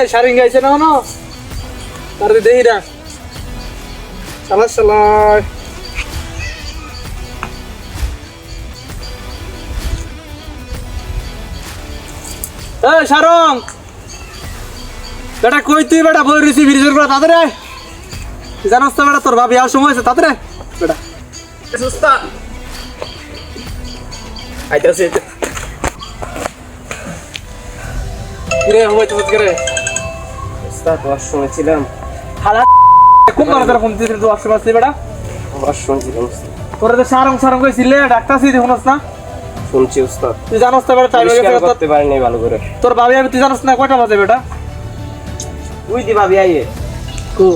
রে সারিং গাইছে না না? তার দেহি না চালায় এ, সারং! বেটা, কই তুই বেটা? বই রিসি ফিরিজের করে তাদের জানাস তো বেটা, তোর ভাবি আর সময় আছে তাদের বেটা। সুস্তা আইতাছে। কিরে হই তো করে? উস্তাদ ওয়াশরুমে ছিলাম। হালা কোন মারা তোর ফোন আসছে বেটা? ওয়াশরুমে ছিলাম। তোর তো সারং সারং কইছিলে ডাক্তার সি দেখুনস না? শুনছি উস্তাদ। তুই জানাস তো বেটা টাইম গেছে করতে পারিনি ভালো করে। তোর ভাবি আমি তুই জানাস না কয়টা বাজে বেটা? তুই দি ভাবি আইয়ে। কো।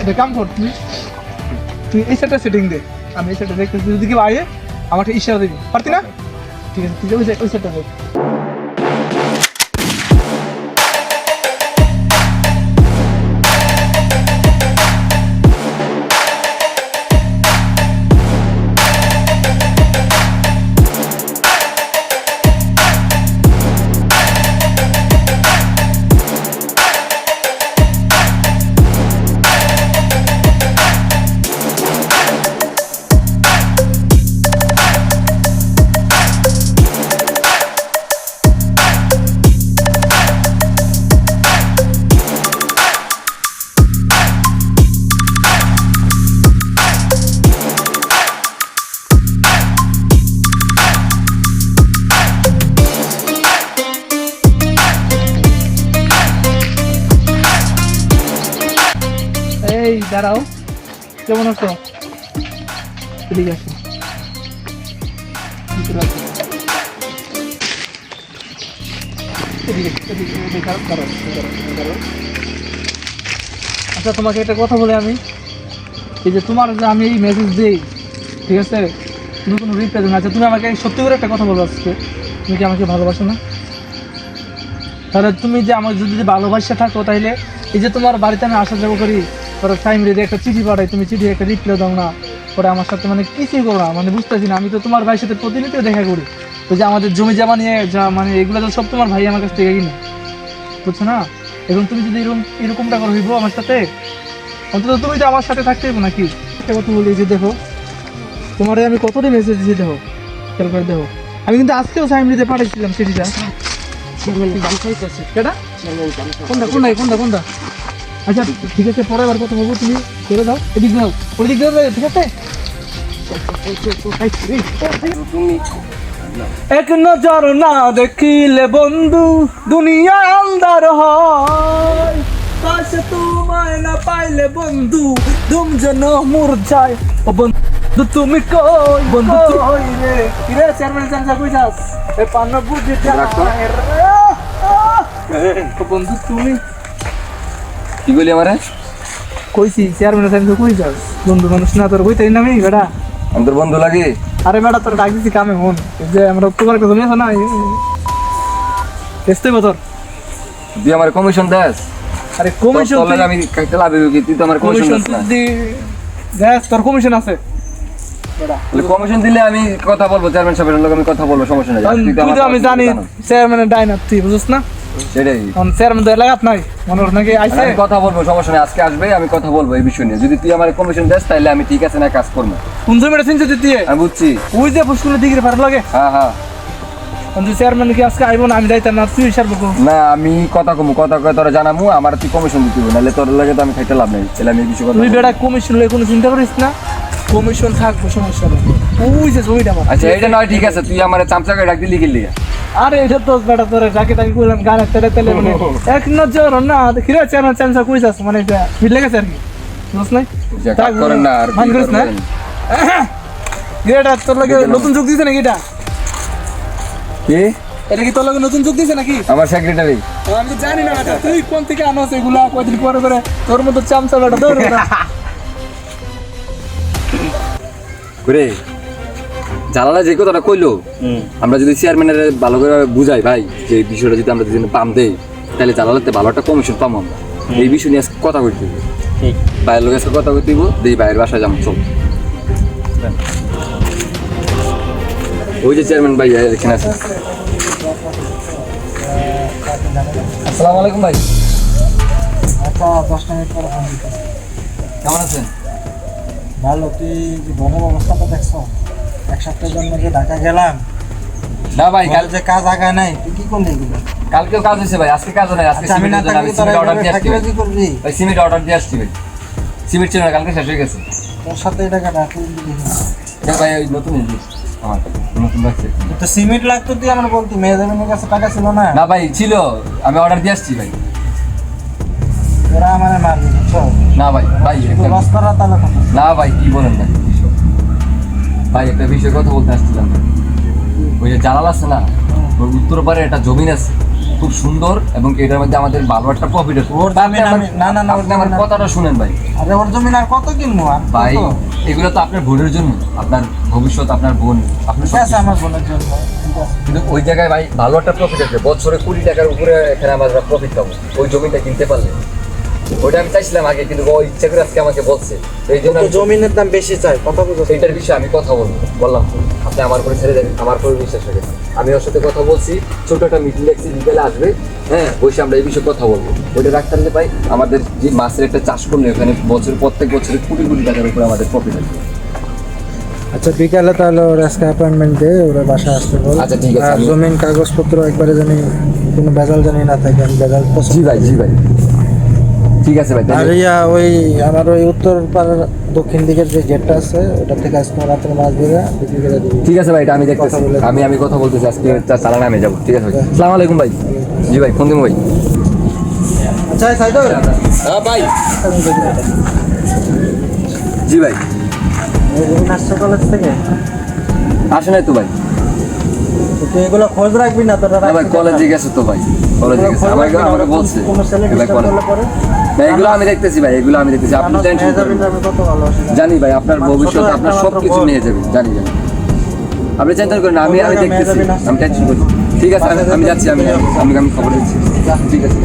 এটা কাম কর তুই। তুই এই সেটটা সেটিং দে। আমি এই সেটটা দেখতে যদি কেউ আয়ে আমাকে ইশারা দিবি। পারতি না? ঠিক আছে তুই ওই ওই সেটটা দেখ দাঁড়াও। কেমন আছো? ঠিক আছে। আচ্ছা তোমাকে একটা কথা বলে আমি। এই যে তোমার যে আমি এই মেসেজ দিই, ঠিক আছে? তুমি কোনো রিপ্লাই আচ্ছা তুমি আমাকে সত্যি করে একটা কথা বলো আজকে। তুমি কি আমাকে ভালোবাসো না? তাহলে তুমি যে আমার যদি ভালোবাসা থাকো তাহলে এই যে তোমার বাড়িতে আমি আসা যাব করি ধরো টাইম রেডি একটা চিঠি পাঠাই তুমি চিঠি একটা রিপ্লাই দাও না পরে আমার সাথে মানে কিছুই করো না মানে বুঝতেছি না আমি তো তোমার ভাইয়ের সাথে প্রতিনিয়ত দেখা করি তো যে আমাদের জমি জামা নিয়ে যা মানে এগুলো তো সব তোমার ভাই আমার কাছ থেকে কিনে বুঝছ না এবং তুমি যদি এরকম এরকমটা করো হইবো আমার সাথে অন্তত তুমি তো আমার সাথে থাকতে হইবো নাকি একটা কথা বলি যে দেখো তোমার আমি কতটি মেসেজ দিয়েছি দেখো খেয়াল করে দেখো আমি কিন্তু আজকেও সাইম দিতে পাঠাইছিলাম চিঠিটা কোনটা কোনটা কোনটা কোনটা আচ্ছা ঠিক আছে পরে বার কথা বলব তুমি করে দাও এদিক দাও ওদিক দাও ঠিক আছে? তুমি এক নজর না দেখিলে বন্ধু দুনিয়া আন্দার হয়। পাশে তোমায় না পাইলে বন্ধু দুম যেন মুর যায় ও বন্ধু তুমি কই? বন্ধু কই রে? কিরে চেয়ারম্যান চাচা কই যাস? এ পান্ন বুঝি। ও বন্ধু তুমি কি বলি আমারে? কইছি চেয়ারম্যান চাচা কই বন্ধু মানুষ না তোর কইতেই না আমি বেটা। আমি তোর বন্ধু লাগে? আরে বেটা তোর ডাক দিছি কামে মন। যে আমরা তোমার কথা শুনেছ না তেস্তে বতর তুই আমার কমিশন দেস। আরে কমিশন আমি খাইতে লাভ হইব কি? তুই তো আমার কমিশন দিস না। দেখ তোর কমিশন আছে। কমিশন দিলে আমি কথা বলব চেয়ারম্যান সাহেবের লগে আমি কথা বলব সমস্যা নেই। তুই তো আমি জানি জানো। চেয়ারম্যানের ডাইনার তুই বুঝছ না? সেটাই। চেয়ারম্যান তো এলাকাত নাই। নাকি আইছে? আমি কথা বলব সমস্যা নেই আজকে আসবে আমি কথা বলব এই বিষয় নিয়ে। যদি তুই আমার কমিশন দেস তাহলে আমি ঠিক আছে না কাজ করব। কোন জমিটা চিনছে তুই দিয়ে আমি বুঝছি। ওই যে ফুসকুলের দিকে ভালো লাগে? হ্যাঁ হ্যাঁ। চেয়ারম্যান কি আজকে আইব না? আমি যাইতাম না তুই হিসাব না আমি কথা কমু কথা কয়ে তোরা জানামু আমার তুই কমিশন দিতে নাহলে তোর লাগে তো আমি খাইতে লাভ নেই। তাহলে আমি কথা তুই। বেটা কমিশন লয়ে কোনো চিন্তা করিস না? কমিশন থাকব সমস্যা নেই। ওই যে জমিটা আচ্ছা এটা নয় ঠিক আছে তুই আমার চামচাকে ডাক দিলি গেলি। আরে এটা তো বেটা তোরে যাকে তাকে কইলাম গানে তেলে তেলে মানে এক নজর না খিরে চ্যানেল চ্যানেল কই যাস মানে এটা ভিড় লেগেছে আর কি। বুঝছ নাই? কাজ করেন না আর মান করিস না? এটা তোর লাগে নতুন যুগ দিছে নাকি এটা? কি? এটা কি তোর লাগে নতুন যুগ দিছে নাকি? আমার সেক্রেটারি আমি তো জানি না বেটা তুই কোন থেকে আনো এগুলা? কয়দিন পরে করে তোর মতো চামচা বেটা দৌড় করে জানালা যে কথাটা কইলো আমরা যদি চেয়ারম্যানের ভালো করে বুঝাই ভাই যে এই বিষয়টা যদি আমরা যদি পাম দেই তাহলে জালালাতে ভালো একটা কমিশন পাবো আমরা। এই বিষয় নিয়ে আজকে কথা কইতে দিব ঠিক। বাইরের লোকের সাথে কথা কইতে দিব দেই বাইরের বাসায় যাব চল। ওই যে চেয়ারম্যান ভাই এখানে আছে। আসসালামু আলাইকুম ভাই। আচ্ছা দশটা মিনিট পরে ফোন দিতে কেমন আছেন? ভালো তুই যে ঘরের অবস্থাটা দেখছ? এক সপ্তাহের জন্য যে ঢাকা গেলাম। না ভাই কাল যে কাজ আগায় নাই তুই কি করলি এগুলো? কালকেও কাজ হয়েছে ভাই আজকে কাজ নাই আজকে আচ্ছা সিমেন্ট অর্ডার দিয়ে আসছি ভাই। সিমেন্ট অর্ডার দিয়ে আসছি ভাই। সিমেন্ট ছিল না কালকে শেষ হয়ে গেছে। তোর সাথে। দেখ ভাই ওই নতুন জিনিস আমার নতুন তো সিমেন্ট লাগতো তুই আমার বলতি কাছে টাকা ছিল না? না ভাই ছিল আমি অর্ডার দিয়ে আসছি ভাই। তোরা আমার মারবি বুঝছ? না ভাই না ভাই কি বলেন ভাই। ভাই একটা বিষয় কথা বলতে আসছিলাম। ওই যে জালাল আছে না ওর উত্তর পারে একটা জমিন আছে খুব সুন্দর এবং এটার মধ্যে আমাদের ভালো একটা প্রফিট আছে। ওর আমি- না, না, না, আপনি আমার কথাটা শুনেন ভাই। আরে ওর জমিন আর কত কিনবো আর? ভাই এগুলো তো আপনার বোনের জন্য আপনার ভবিষ্যৎ আপনার বোন আপনার আছে আমার বোনের জন্য। কিন্তু ওই জায়গায় ভাই ভালো একটা প্রফিট আছে। বছরে কুড়ি টাকার উপরে এখানে আমরা প্রফিট পাবো। ওই জমিটা কিনতে পারলে। ওইটা আমি চাইছিলাম আগে কিন্তু ও ইচ্ছা করে আজকে আমাকে বলছে। তো এই জন্য জমিনের দাম বেশি চাই কথা বুঝো এইটার বিষয়ে আমি কথা বলব বললাম আপনি আমার করে ছেড়ে দেন আমার করে বিশ্বাস রেখে আমি ওর সাথে কথা বলছি ছোট একটা মিটিং দেখছি বিকেলে আসবে হ্যাঁ বসে আমরা এই বিষয়ে কথা বলব। ওইটা রাখতে পারলে ভাই আমাদের যে মাছের একটা চাষ করলে ওখানে বছর প্রত্যেক বছরে কোটি কোটি টাকার উপরে আমাদের প্রফিট আছে আচ্ছা বিকালে তাহলে ওর আজকে অ্যাপয়েন্টমেন্ট দে ওরা বাসা আসতে বল। আচ্ছা, ঠিক আছে, জমিন কাগজপত্র একবারে জানি কোনো ভেজাল জানি না থাকে আমি ভেজাল জি ভাই জি ভাই। ঠিক আছে ভাই আর ইয়া ওই আমার ওই উত্তর পাড়ার দক্ষিণ দিকের যে গেটটা আছে ওটা থেকে আজকে রাত্রে মাছ ধরে বিক্রি করে দিবি। ঠিক আছে ভাই এটা আমি দেখতেছি। আমি আমি কথা বলতেছি আজকে চা- চালানে আমি যাব ঠিক আছে ভাই। আসসালামু আলাইকুম ভাই। জি ভাই ফোন দিন ভাই। আচ্ছা সাইদুল। হ্যাঁ ভাই। জি ভাই। কলেজ থেকে আসে নাই তো ভাই। তো তুই এগুলো খোঁজ রাখবি না তোরা ভাই কলেজে। গেছে তো ভাই। গেছে আমাকে আমাকে বলছে। ভাই এগুলো আমি দেখতেছি ভাই এগুলো আমি দেখতেছি। আপনি। জানি ভাই আপনার ভবিষ্যৎ আপনার সব কিছু নিয়ে যাবে জানি জানি আপনি চিন্তা করেন না, আমি আমি দেখতেছি। আমি টেনশন করি। ঠিক আছে আমি- আমি যাচ্ছি আমি আমি আমি খবর দিচ্ছি। ঠিক আছে।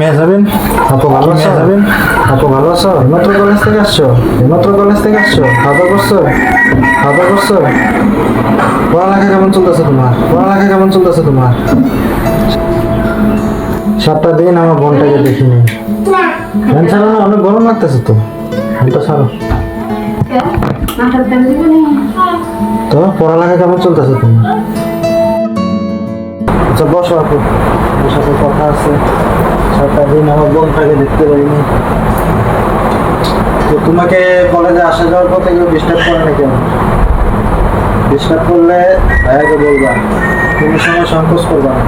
মেয়ে যাবেন? আপু ভালো আছো? যাবেন? আপু ভালো আছো? মাত্র কলেজ থেকে আসছো? মাত্র কলেজ থেকে আসছো? খাওয়া দাওয়া করছ? খাওয়া দাওয়া করছ? পড়ালেখা কেমন চলতেছে তোমার? পড়ালেখা কেমন চলতেছে তোমার? সাতটা দিন আমার বোনটাকে দেখিনি। ফ্যান ছাড়ো না অনেক গরম লাগতেছে তো। ফ্যানটা ছাড়ো। তো পড়ালেখা কেমন চলতেছে তোমার? আচ্ছা বসো আপু। সাথে কথা আছে। দিন আমার বোনটাকে দেখতে পারিনি তো তোমাকে কলেজে আসা যাওয়ার পথে কেউ ডিস্টার্ব করে না কেন ডিস্টার্ব করলে ভাইয়াকে বলবা, কোনো সময় সংকোচ করবা না।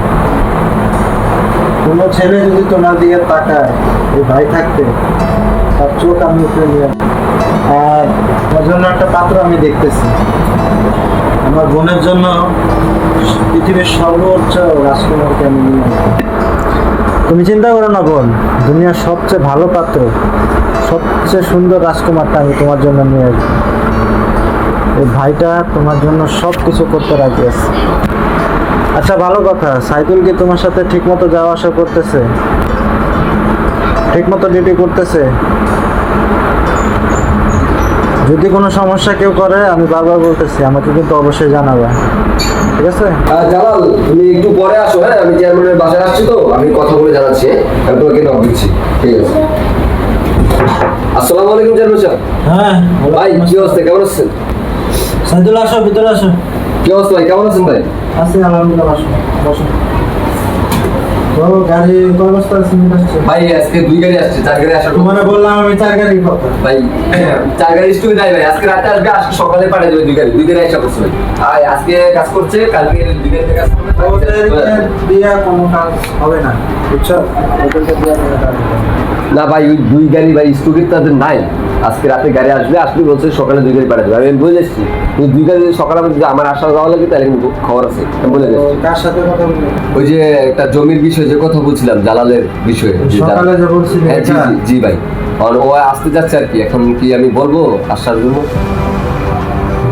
কোনো ছেলে যদি তোমার দিকে তাকায় ওই ভাই থাকতে, তার চোখ আমি উপরে নিয়ে আর তার জন্য একটা পাত্র আমি দেখতেছি। আমার বোনের জন্য পৃথিবীর সর্বোচ্চ রাজকুমারকে আমি নিয়ে। তুমি চিন্তা করো না বোন, দুনিয়ার সবচেয়ে ভালো পাত্র, সবচেয়ে সুন্দর রাজকুমারটা আমি তোমার জন্য নিয়ে আসব। এই ভাইটা তোমার জন্য সব কিছু করতে রাজি আছে। আচ্ছা ভালো কথা, সাইকেল কি তোমার সাথে ঠিকমতো যাওয়া আসা করতেছে? ঠিকমতো ডিউটি করতেছে? যদি কোনো সমস্যা কেউ করে আমি বারবার বলতেছি আমাকে কিন্তু অবশ্যই জানাবে। ঠিক আছে? জালাল তুমি একটু পরে আসো হ্যাঁ? আমি চেয়ারম্যানের বাসায় আসছি তো আমি কথা বলে জানাচ্ছি হ্যাঁ? আমি তোমাকে নক দিচ্ছি ঠিক আছে? আসসালামু আলাইকুম চেয়ারম্যান সাহেব। হ্যাঁ ভাই কি অবস্থা? কেমন আছেন? সাইদুল আসো ভিতরে আসো। কি অবস্থা ভাই? কেমন আছেন ভাই? আছি আলহামদুলিল্লাহ আসো বসো। গাড়ি ভাই আজকে দুই গাড়ি আসছে চার গাড়ি আসার। তোমার বললাম আমি চার গাড়ি কথা ভাই চার গাড়ি স্টুডি নাই ভাই আজকে রাতে আসবে আজকে সকালে পাঠিয়ে দেবে দুই গাড়ি দুই গাড়ি আসা করছে ভাই আর আজকে কাজ করছে কালকে দুই গাড়িতে কাজ করবে দিয়া কোনো কাজ হবে না বুঝছ? ওদেরকে দিয়া কোনো কাজ হবে না। না ভাই ওই দুই গাড়ি ভাই স্টুডি তাদের নাই। আজকে রাতে গাড়ি আসবে আসলে বলছে সকালে দুই গাড়ি পাঠিয়ে দেবে আমি বলে এসেছি দুই গাড়ি সকালে যদি আমার আসা যাওয়া লাগে তাহলে কিন্তু খবর আছে। আমি বলে কার সাথে কথা ওই যে একটা জমির বিষয়ে যে কথা বলছিলাম জালালের বিষয়ে সকালে যে বলছিলে হ্যাঁ, জি জি, ভাই। আর ও আসতে যাচ্ছে আর কি এখন কি আমি বলব? আসার জন্য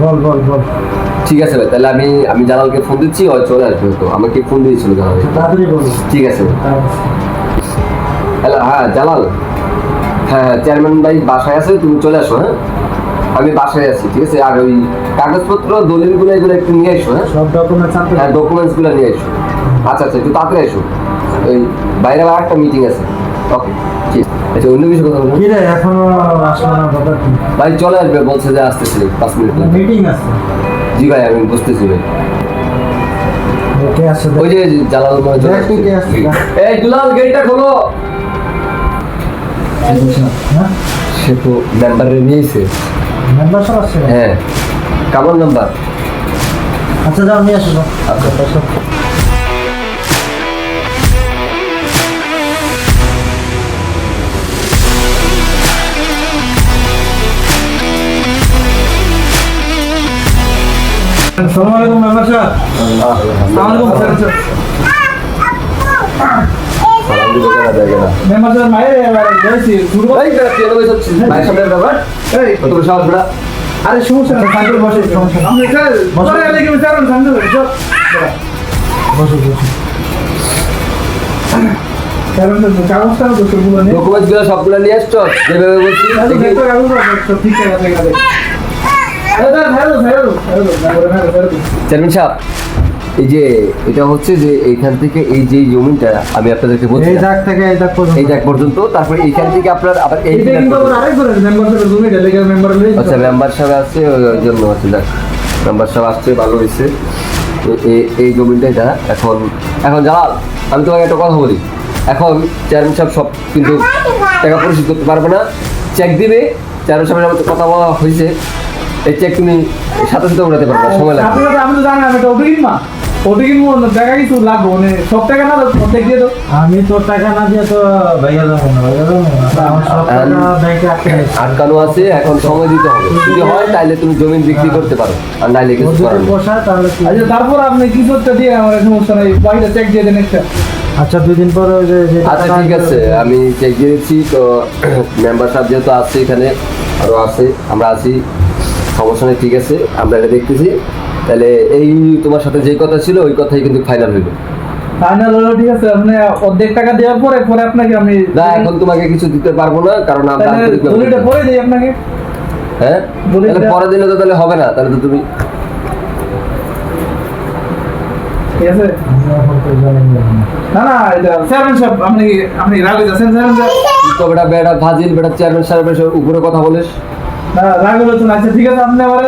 বল বল বল। ঠিক আছে ভাই তাহলে আমি আমি জালালকে ফোন দিচ্ছি ও চলে আসবে। তো আমাকে ফোন দিয়েছিল জালাল। ঠিক আছে হ্যাঁ জালাল। হ্যাঁ চেয়ারম্যান ভাই বাসায় আছে তুমি চলে আসো হ্যাঁ? আমি বাসায় আছি ঠিক আছে? আর ওই কাগজপত্র দলিলগুলো এগুলো একটু নিয়ে এসো হ্যাঁ? সব ডকুমেন্টস আনতে হ্যাঁ ডকুমেন্টসগুলো নিয়ে এসো আচ্ছা আচ্ছা একটু তাড়াতাড়ি এসো ওই বাইরে আবার একটা মিটিং আছে। ওকে ঠিক আচ্ছা অন্য কিছু কথা বলব? কি রে এখনও আসলো না কথা ভাই চলে আসবে বলছে যে আসতেছে পাঁচ মিনিট। মিটিং আছে। জি ভাই আমি বুঝতেছি ভাই। ওই যে জালাল মনে এই দুলাল গেটটা খোলো। সে তো মেম্বারে নিয়েছে। মেম্বার সব আসছে হ্যাঁ। কেমন নাম্বার আচ্ছা যাও নিয়ে আসো আচ্ছা আসো। আসসালামু আলাইকুম মেম্বার সাহেব। আসসালামু আলাইকুম স্যার মেম্বার স্যার মায়ের রয়েছি শুরু আরে সমস্যা না সাইকেল বসে সমস্যা না আমি স্যার বসে আলাইকুম স্যার সামনে বসো বসো বসো স্যার কাগজটা তো সবগুলো নিয়ে আসছো বলছি সব চেয়ারম্যান সাহেব এই যে এটা হচ্ছে যে এইখান থেকে এই যে জমিটা আমি আপনাদেরকে বলছি এই দাগ থেকে এই দাগ পর্যন্ত। এই জায়গা পর্যন্ত তারপরে এইখান থেকে আপনার আবার এই আচ্ছা মেম্বার সাহেব আসছে ওই জন্য আছে যাক মেম্বার সাহেব আসছে ভালো হয়েছে। এই জমিটা এটা এখন এখন জালাল আমি তোমাকে একটা কথা বলি। এখন চেয়ারম্যান সাহেব সব কিন্তু টাকা পরিশোধ করতে পারবে না। চেক দিবে চেয়ারম্যান সাহেবের সাথে কথা বলা হয়েছে। এই চেক তুমি সাথে সাথে উঠাতে পারবে সময় লাগবে। আমি তো জানি আমি তো ওটা কিনবা ওটা টাকা কিছু লাগবো মানে সব টাকা না অর্ধেক দিয়ে দাও। আমি তো টাকা না দিয়ে তো ভাইয়া যাব না ভাইয়া যাব না। আমার সব টাকা ব্যাংকে আটকে গেছে আটকানো আছে এখন সময় দিতে হবে। যদি হয় তাহলে তুমি জমি বিক্রি করতে পারো আর নাইলে কিছু করার আচ্ছা তারপর আপনি কিছু একটা দিয়ে আমার সমস্যা নেই বাড়িটা চেক দিয়ে দেন একটা। আচ্ছা দুই দিন পরে আচ্ছা ঠিক আছে আমি চেক দিয়ে দিচ্ছি তো মেম্বার সাহেব যেহেতু আছে এখানে আরও আছে আমরা আছি সমস্যা নেই ঠিক আছে আমরা এটা দেখতেছি। তাহলে এই তোমার সাথে যে কথা ছিল ওই কথাই কিন্তু ফাইনাল হইল। ফাইনাল হলো ঠিক আছে আপনি অর্ধেক টাকা দেওয়ার পরে পরে আপনাকে আমি না এখন তোমাকে কিছু দিতে পারব না কারণ পরে দিই আপনাকে। হ্যাঁ? তাহলে পরে দিলে তো তাহলে হবে না তাহলে তো তুমি ঠিক আছে? না না এটা চেয়ারম্যান সাহেব আপনি আপনি রাগ হইতেছেন চেয়ারম্যান সাহেব? তো বেটা বেটা ফাজিল বেটা চেয়ারম্যান সাহেবের উপরে কথা বলিস? না রাগ হইতেছেন আচ্ছা ঠিক আছে আপনি আমার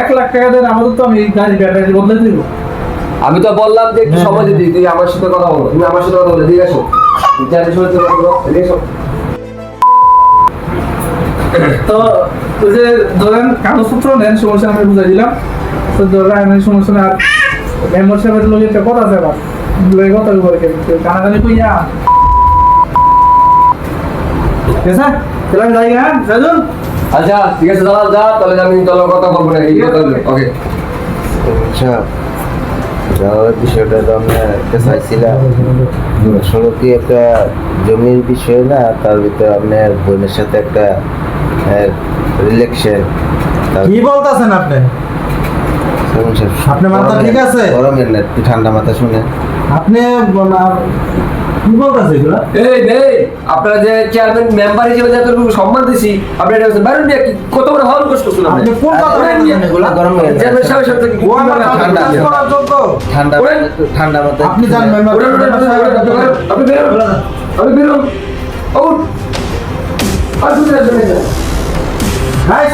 এক লাখ টাকা দেন আমাদের তো আমি গাড়ি ব্যাটারি বদলে দিব। আমি তো বললাম যে একটু সময় দিদি তুই আমার সাথে কথা বলো তুমি আমার সাথে কথা বলে ঠিক আছে। তো ওই যে ধরেন কাগজপত্র নেন সমস্যা আমি বুঝাই দিলাম। তো ধরেন আমি সমস্যা আর মেম্বার সাহেবের লোক একটা কথা আছে আবার কথা উপরে কানাকানি কইয়া ঠিক আছে? তাহলে আমি যাই হ্যাঁ? সাজুন আচ্ছা ঠিক আছে দাদা যা তাহলে আমি তোর কথা বলব না ওকে আচ্ছা যাওয়ার বিষয়টা তো আমরা চাইছিলাম। কি একটা জমির বিষয় না তার ভিতরে আপনার বোনের সাথে একটা রিলেকশন কি বলতেছেন আপনি? আপনার মাথা ঠিক আছে? গরমের না ঠান্ডা মাথা শুনে। আপনি কি বলতেছে এগুলো? এই এই আপনারা যে চেয়ারম্যান মেম্বার হিসেবে যে এতটুকু সম্মান দিছি আপনি এটা বলছেন বাইরে কি- কত বড় হল কষ্ট শুনুন আপনি কোন কথা বলতেছেন এগুলো? গরম হয়ে চেয়ারম্যান সাহেবের সাথে কি ও আমার কাছে ঠান্ডা ঠান্ডা। ঠান্ডা মাথা আপনি যান মেম্বার আপনি আউট আর তুমি আসবেন না হাই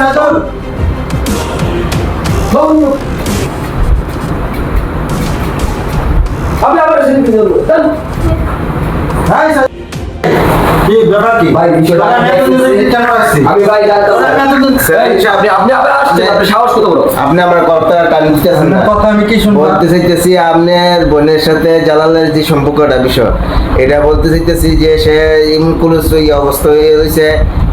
আপনি আবার যাবেন আপনার বোনের সাথে জালালের যে সম্পর্কটা বিষয় এটা বলতে চাইতেছি যে সে এমন কোনো অবস্থা হয়ে রয়েছে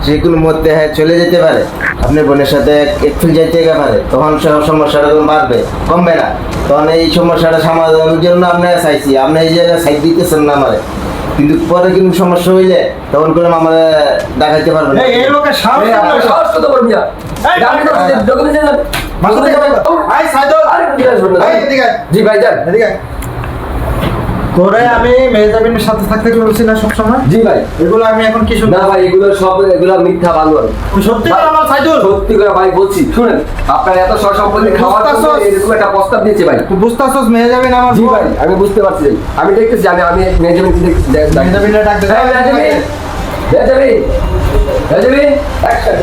সে কোনো মধ্যে হ্যাঁ চলে যেতে পারে। আপনার বোনের সাথে একটু যাইতে পারে তখন সমস্যাটা তখন বাড়বে কমবে না। তখন এই সমস্যাটা সমাধানের জন্য আপনি চাইছি আপনি এই জায়গায় সাইড দিতেছেন না আমারে। কিন্তু পরে কিন্তু সমস্যা হয়ে যায় তখন করে আমরা দেখাইতে পারবে না এই লোকে সাহস এই, তো এই, ডকুমেন্ট দেন মাথা থেকে বের কর। হাই সাইদুল আরে ঠিক আছে শুনুন। এই, এদিকে আয়। জি ভাই যান এদিকে। তোরে আমি মেহজাবিনের সাথে থাকতে বলছি না সবসময়? জি ভাই। এগুলো আমি এখন কি শুনব না ভাই এগুলো সব এগুলো মিথ্যা বালু সত্যি করে আমার সাইদুল? সত্যি করে ভাই বলছি শুনেন আপনার এত সব সম্পত্তি খাওয়ার জন্য এরকম একটা প্রস্তাব দিয়েছে ভাই। তুই বুঝতেছস মেহজাবিন আমার জি ভাই আমি বুঝতে পারছি আমি দেখতেছি আমি আমি মেজামিন মেহজাবিনের ডাক দে। মেজামিন মেজামিন মেজামিন অ্যাকশন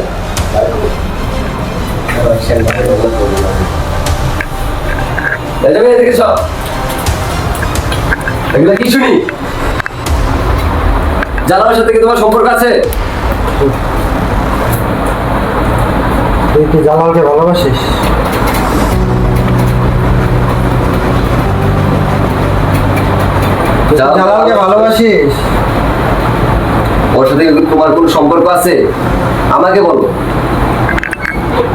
মেজামিন এদিকে সব এগুলো কি শুনি জানাবার সাথে কি তোমার সম্পর্ক আছে? তুই কি জালালকে ভালোবাসিস? জালালকে ভালোবাসিস? ওর সাথে তোমার কোনো সম্পর্ক আছে? আমাকে বলো।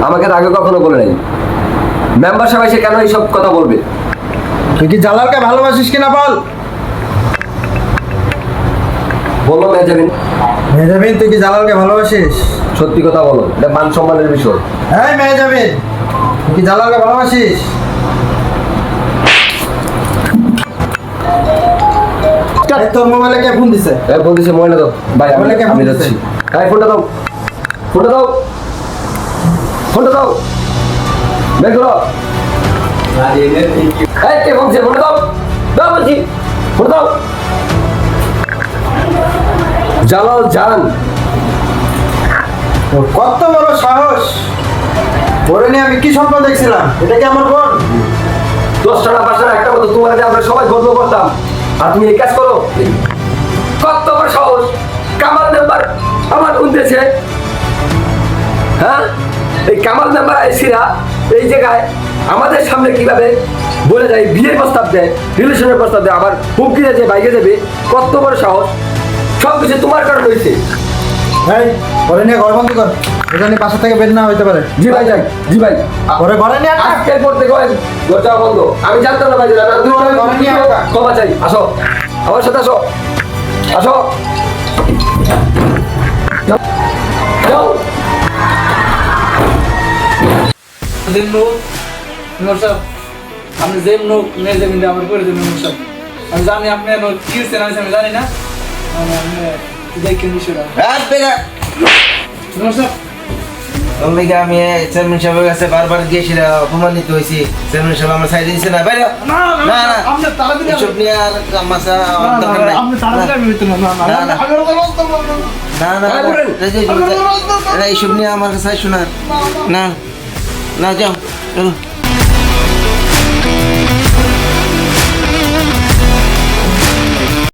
আমাকে আগে কখনো বলে নাই। মেম্বার সবাই সে কেন এইসব কথা বলবে? তুই কি জালালকে ভালোবাসিস কিনা বল? বলো মেজাবিন। মেহজাবিন তুই কি জালালকে ভালোবাসিস? সত্যি কথা বলো এটা মান সম্মানের বিষয়। হ্যাঁ মেহজাবিন তুই কি জালালকে ভালোবাসিস? তোর মোবাইলে কে ফোন দিছে? এই বলতেছে ময়না দাও। ভাই আমি আমি যাচ্ছি। এই ফোনটা দাও। ফোনটা দাও। ফোনটা দাও। বের করো। এই কে বলছে ফোনটা দাও। দাও বলছি। ফোনটা দাও। জালাল জান। কত বড় সাহস? ওরে নিয়ে আমি কি স্বপ্ন দেখছিলাম? এটা কি আমার বোন? দশটা না পাঁচটা একটা মতো তোমার আমরা সবাই গর্ব করতাম। আর তুমি এই কাজ করো। কত বড় সাহস। কামাল মেম্বার আমার উনতেছে হ্যাঁ? এই কামাল মেম্বার আইসিরা এই জায়গায় আমাদের সামনে কীভাবে বলে যায় বিয়ের প্রস্তাব দেয় রিলেশনের প্রস্তাব দেয় আবার হুমকি যে বাইকে দেবে কত বড় সাহস। সব কিছু তোমার কারণ হয়েছে। এই ওরে নিয়ে ঘর বন্ধ কর। এখানে বাসা থেকে বের না হইতে পারে। জি ভাই যাই। জি ভাই। ঘরে নিয়ে দরজা বন্ধ। আমি জানতাম না ভাই আমি ঘরে নিয়ে। ক্ষমা চাই। আসো। আমার সাথে আসো। আসো। যাও। সাহেব আপনি মেয়ে জমিন আমার করে দেবেন মেম্বার সাহেব। আমি জানি আপনি কি আমি জানি না। আমি চেয়ারম্যান সাহেবের কাছে বারবার গিয়েছিলাম অপমানিত হয়েছি চেয়ারম্যান সাহেব আমার সাইড দিয়েছে না বাইরে না না এসব নিয়ে আর কামাশা না, না, না, হ্যাঁ, নিয়ে আমার কাছে শোনার না না যাও চলো